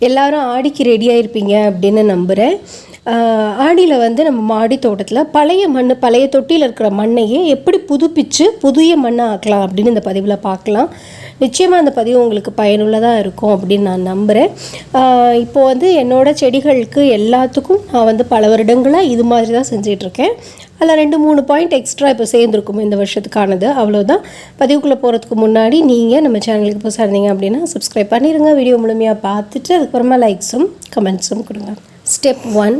எல்லாரும் ஆடிக்கு ரெடியாக இருப்பீங்க அப்படின்னு நம்புகிறேன் ஆடியில் வந்து நம்ம மாடி தோட்டத்தில் பழைய மண் பழைய தொட்டியில் இருக்கிற மண்ணையே எப்படி புதுப்பிச்சு புதிய மண்ணை ஆக்கலாம் அப்படின்னு இந்த பதிவில் பார்க்கலாம். நிச்சயமாக அந்த பதிவு உங்களுக்கு பயனுள்ளதாக இருக்கும் அப்படின்னு நான் நம்புகிறேன் இப்போ வந்து என்னோட செடிகளுக்கு எல்லாத்துக்கும் நான் வந்து பல வருடங்களாக இது மாதிரி தான் செஞ்சிட்ருக்கேன் அதில் ரெண்டு மூணு பாயிண்ட் எக்ஸ்ட்ரா இப்போ சேர்ந்துருக்கும் இந்த வருஷத்துக்கானது. அவ்வளோதான் பதிவுக்குள்ளே போகிறதுக்கு முன்னாடி நீங்கள் நம்ம சேனலுக்கு புதுசாக இருந்தீங்க அப்படின்னா சப்ஸ்கிரைப் பண்ணிடுங்க வீடியோ முழுமையாக பார்த்துட்டு அதுக்கப்புறமா லைக்ஸும் கமெண்ட்ஸும் கொடுங்க. ஸ்டெப் ஒன்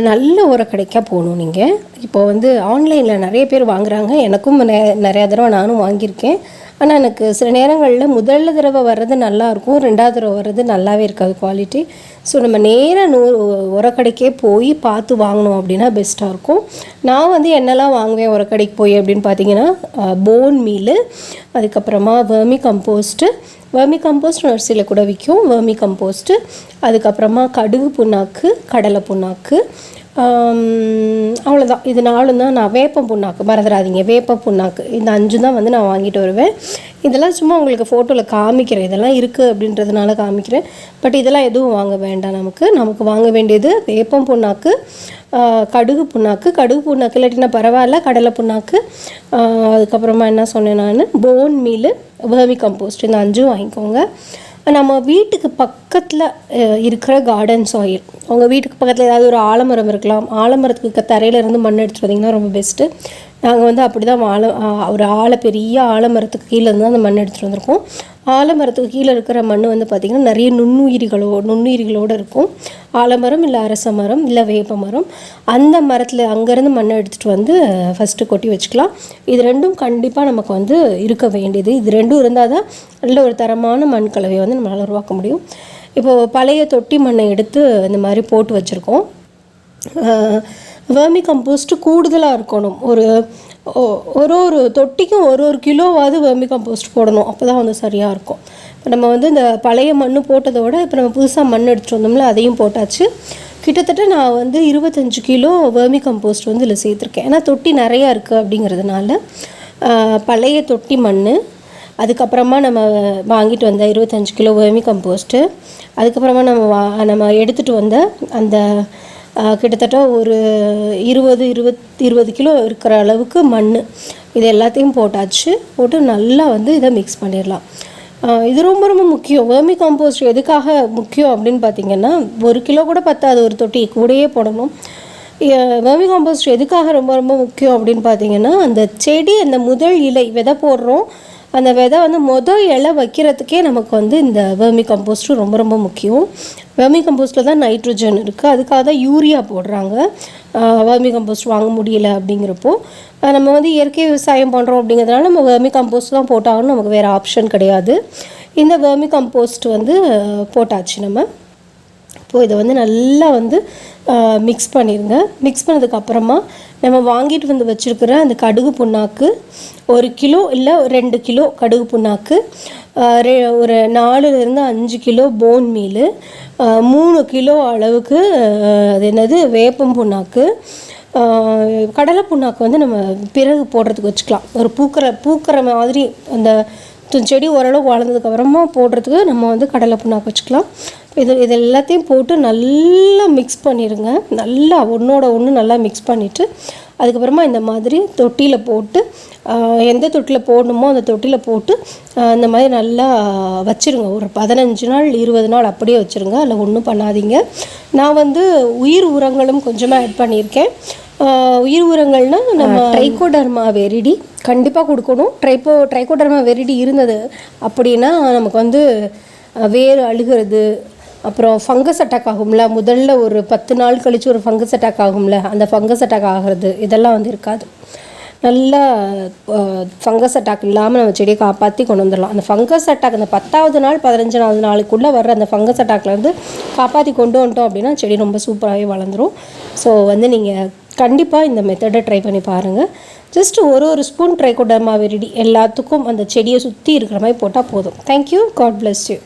நல்ல உரக்கடைக்காக போகணும் நீங்கள் இப்போ வந்து ஆன்லைனில் நிறைய பேர் வாங்குகிறாங்க எனக்கும் நெ- நிறையா தடவை நானும் வாங்கியிருக்கேன். ஆனால் எனக்கு சில நேரங்களில் முதல்ல தடவை வர்றது நல்லாயிருக்கும் ரெண்டாவது தடவை வர்றது நல்லாவே இருக்காது குவாலிட்டி ஸோ நம்ம நேராக நூ உரக்கடைக்கே போய் பார்த்து வாங்கினோம் அப்படின்னா பெஸ்ட்டாக இருக்கும். நான் வந்து என்னெல்லாம் வாங்குவேன் உரக்கடைக்கு போய் அப்படின்னு பார்த்தீங்கன்னா போன் மீல் அதுக்கப்புறமா வெர்மி கம்போஸ்ட்டு வெர்மி கம்போஸ்ட் நர்சரியில் கூட விற்கும் வர்மி கம்போஸ்ட்டு அதுக்கப்புறமா கடுகு புண்ணாக்கு கடலை புண்ணாக்கு அவ்வளோதான் இது நாலும் தான் நான் வேப்பம் புண்ணாக்கு மறந்துடாதீங்க. வேப்ப புண்ணாக்கு. இந்த அஞ்சு தான் வந்து நான் வாங்கிட்டு வருவேன். இதெல்லாம் சும்மா உங்களுக்கு ஃபோட்டோவில் காமிக்கிறேன். இதெல்லாம் இருக்குது அப்படின்றதுனால காமிக்கிறேன். பட் இதெல்லாம் எதுவும் வாங்க வேண்டாம் நமக்கு. நமக்கு வாங்க வேண்டியது வேப்பம் புண்ணாக்கு கடுகு புண்ணாக்கு. கடுகு புண்ணாக்கு இல்லாட்டினா பரவாயில்ல. கடலை புண்ணாக்கு. அதுக்கப்புறமா என்ன சொன்னேன் நான்? போன் மீல் வேர்மி கம்போஸ்ட் இந்த அஞ்சும் வாங்கிக்கோங்க. நம்ம வீட்டுக்கு பக்கத்தில் இருக்கிற கார்டன் சாயில் உங்கள் வீட்டுக்கு பக்கத்தில் ஏதாவது ஒரு ஆலமரம் இருக்கலாம். ஆலமரத்துக்கு தரையிலேருந்து மண் எடுத்துட்டு வந்தீங்கன்னா ரொம்ப பெஸ்ட்டு நாங்கள் வந்து அப்படி தான் ஆல ஆ, ஒரு ஆலை பெரிய ஆலமரத்துக்கு கீழே இருந்து அந்த மண் எடுத்துகிட்டு வந்திருக்கோம். ஆலமரத்துக்கு கீழே இருக்கிற மண் வந்து பார்த்திங்கன்னா நிறைய நுண்ணுயிரிகளோ நுண்ணுயிரிகளோடு இருக்கும். ஆலமரம் இல்லை அரச மரம் இல்லை வேப்ப மரம். அந்த மரத்தில் அங்கேருந்து மண்ணை எடுத்துகிட்டு வந்து ஃபஸ்ட்டு கொட்டி வச்சுக்கலாம். இது ரெண்டும் கண்டிப்பாக நமக்கு வந்து இருக்க வேண்டியது. இது ரெண்டும் இருந்தால் தான் நல்ல ஒரு தரமான மண் கலவையை வந்து நம்மளால் உருவாக்க முடியும். இப்போது பழைய தொட்டி மண்ணை எடுத்து இந்த மாதிரி போட்டு வச்சுருக்கோம். வேர்மி கம்போஸ்ட்டு கூடுதலாக இருக்கணும். ஒரு ஒரு ஒரு தொட்டிக்கும் ஒரு ஒரு கிலோவாவது வெர்மி கம்போஸ்ட் போடணும். அப்போ தான் வந்து சரியாக இருக்கும். இப்போ நம்ம வந்து இந்த பழைய மண் போட்டதோட இப்போ நம்ம புதுசாக மண் எடுத்துகிட்டு வந்தோம்ல அதையும் போட்டாச்சு. கிட்டத்தட்ட நான் வந்து இருபத்தஞ்சு கிலோ வேர்மி கம்போஸ்ட் வந்து இதில் சேர்த்துருக்கேன். ஏன்னா தொட்டி நிறையா இருக்குது அப்படிங்கிறதுனால பழைய தொட்டி மண் அதுக்கப்புறமா நம்ம வாங்கிட்டு வந்த இருபத்தஞ்சு கிலோ வேர்மி கம்போஸ்ட்டு அதுக்கப்புறமா நம்ம வா நம்ம எடுத்துகிட்டு வந்த அந்த கிட்டத்தட்ட ஒரு இருபது இருபத் இருபது கிலோ இருக்கிற அளவுக்கு மண் இது எல்லாத்தையும் போட்டாச்சு. போட்டு நல்லா வந்து இதை மிக்ஸ் பண்ணிடலாம். இது ரொம்ப ரொம்ப முக்கியம். வேர்மி காம்போஸ்ட் எதுக்காக முக்கியம் அப்படின்னு பார்த்தீங்கன்னா ஒரு கிலோ கூட பத்தாது. ஒரு தொட்டி கூடயே போடணும். வேர்மி காம்போஸ்ட் எதுக்காக ரொம்ப ரொம்ப முக்கியம் அப்படின்னு பார்த்தீங்கன்னா அந்த செடி அந்த முதல் இலை விதை போடுறோம். அந்த விதை வந்து மொதல் இலை வைக்கிறதுக்கே நமக்கு வந்து இந்த வேர்மி கம்போஸ்ட்டு ரொம்ப ரொம்ப முக்கியம். வேர்மி கம்போஸ்ட்டில் தான் நைட்ரஜன் இருக்குது அதுக்காக தான் யூரியா போடுறாங்க. வேர்மி கம்போஸ்ட் வாங்க முடியல அப்படிங்கிறப்போ நம்ம வந்து இயற்கை விவசாயம் பண்ணுறோம் அப்படிங்கிறதுனால நம்ம வேர்மி கம்போஸ்ட் தான் போட்டாகணும் நமக்கு வேறு ஆப்ஷன் கிடையாது. இந்த வேர்மி கம்போஸ்ட் வந்து போட்டாச்சு நம்ம. இப்போ இதை வந்து நல்லா வந்து மிக்ஸ் பண்ணிடுங்க மிக்ஸ் பண்ணதுக்கப்புறமா நம்ம வாங்கிட்டு வந்து வச்சுருக்கிற அந்த கடுகு புண்ணாக்கு ஒரு கிலோ இல்லை ரெண்டு கிலோ கடுகு புண்ணாக்கு ரெ- ஒரு நாலுலேருந்து அஞ்சு கிலோ போன் மீல் மூணு கிலோ அளவுக்கு அது என்னது வேப்பம் புண்ணாக்கு கடலை புண்ணாக்கு வந்து நம்ம பிறகு போடுறதுக்கு வச்சுக்கலாம். ஒரு பூக்கிற பூக்கிற மாதிரி அந்த து- செடி ஓரளவு வளர்ந்ததுக்கப்புறமா போடுறதுக்கு நம்ம வந்து கடலை புண்ணாக்கு வச்சுக்கலாம். இது இது எல்லாத்தையும் போட்டு நல்லா மிக்ஸ் பண்ணிடுங்க நல்லா ஒன்றோட ஒன்று நல்லா மிக்ஸ் பண்ணிவிட்டு அதுக்கப்புறமா இந்த மாதிரி தொட்டியில் போட்டு எந்த தொட்டியில் போடணுமோ அந்த தொட்டியில் போட்டு இந்த மாதிரி நல்லா வச்சுருங்க. ஒரு பதினஞ்சு நாள் இருபது நாள் அப்படியே வச்சுருங்க. அதில் ஒன்றும் பண்ணாதீங்க. நான் வந்து உயிர் உரங்களும் கொஞ்சமாக ஆட் பண்ணியிருக்கேன். உயிர் உரங்கள்னா நம்ம ட்ரைகோடர்மா வெரிடி கண்டிப்பாக கொடுக்கணும். ட்ரைப்போ ட்ரைகோடர்மா வெரிடி இருந்தது அப்படின்னா நமக்கு வந்து வேர் அழுகிறது அப்புறம் ஃபங்கஸ் அட்டாக் ஆகும்ல. முதல்ல ஒரு பத்து நாள் கழித்து ஒரு ஃபங்கஸ் அட்டாக் ஆகும்ல. அந்த ஃபங்கஸ் அட்டாக் ஆகிறது இதெல்லாம் வந்து இருக்காது. நல்லா ஃபங்கஸ் அட்டாக் இல்லாமல் நம்ம செடியை காப்பாற்றி கொண்டு வந்துடலாம். அந்த ஃபங்கஸ் அட்டாக் அந்த பத்தாவது நாள் பதினஞ்சாவது நாளுக்குள்ளே வர்ற அந்த ஃபங்கஸ் அட்டாக்லேருந்து காப்பாற்றி கொண்டு வந்துட்டோம் அப்படின்னா செடி ரொம்ப சூப்பராகவே வளர்ந்துரும். ஸோ வந்து நீங்கள் கண்டிப்பாக இந்த மெத்தடை ட்ரை பண்ணி பாருங்கள் ஜஸ்ட் ஒரு ஒரு ஸ்பூன் ட்ரைகோடர்மா வெரிடி எல்லாத்துக்கும் அந்த செடியை சுற்றி இருக்கிற மாதிரி போட்டால் போதும். Thank you God bless you